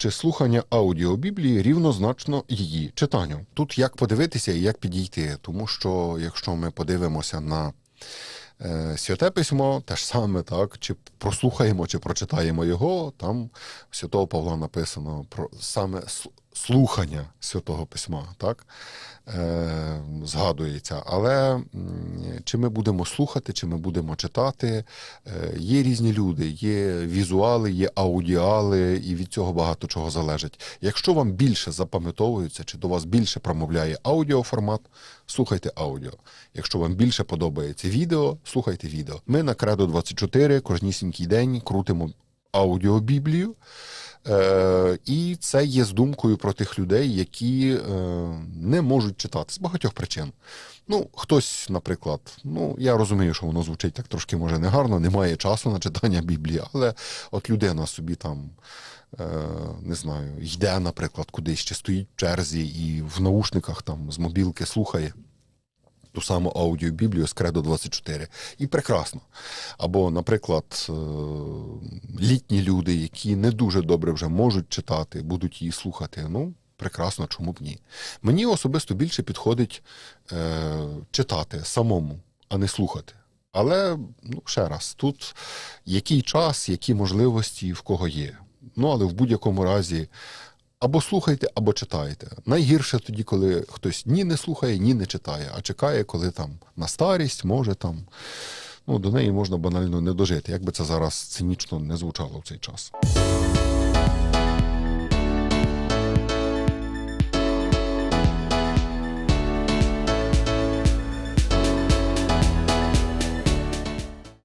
Чи слухання аудіобіблії рівнозначно її читанню? Тут як подивитися і як підійти, тому що якщо ми подивимося на е, святе письмо, те ж саме, так, чи прослухаємо, чи прочитаємо його, там святого Павла написано про саме слухання святого письма, так, е, згадується. Але чи ми будемо слухати, чи ми будемо читати, е, є різні люди, є візуали, є аудіали, і від цього багато чого залежить. Якщо вам більше запам'ятовується, чи до вас більше промовляє аудіоформат, слухайте аудіо. Якщо вам більше подобається відео, слухайте відео. Ми на Кредо 24 кожнісінький день крутимо аудіобіблію. Е, і це є з думкою про тих людей, які е, не можуть читати з багатьох причин. Ну, хтось, наприклад, ну я розумію, що воно звучить так трошки може негарно, немає часу на читання Біблії, але от людина собі там. е, Не знаю, йде, наприклад, кудись чи стоїть в черзі і в наушниках там з мобілки слухає ту саму аудіобіблію з Кредо 24. І прекрасно. Або, наприклад, е, літні люди, які не дуже добре вже можуть читати, будуть її слухати. Ну, прекрасно, чому б ні. Мені особисто більше підходить е, читати самому, а не слухати. Але ну, ще раз, тут який час, які можливості в кого є. Ну, але в будь-якому разі або слухайте, або читайте. Найгірше тоді, коли хтось ні не слухає, ні не читає, а чекає, коли там на старість може там. Ну, до неї можна банально не дожити, як би це зараз цинічно не звучало в цей час.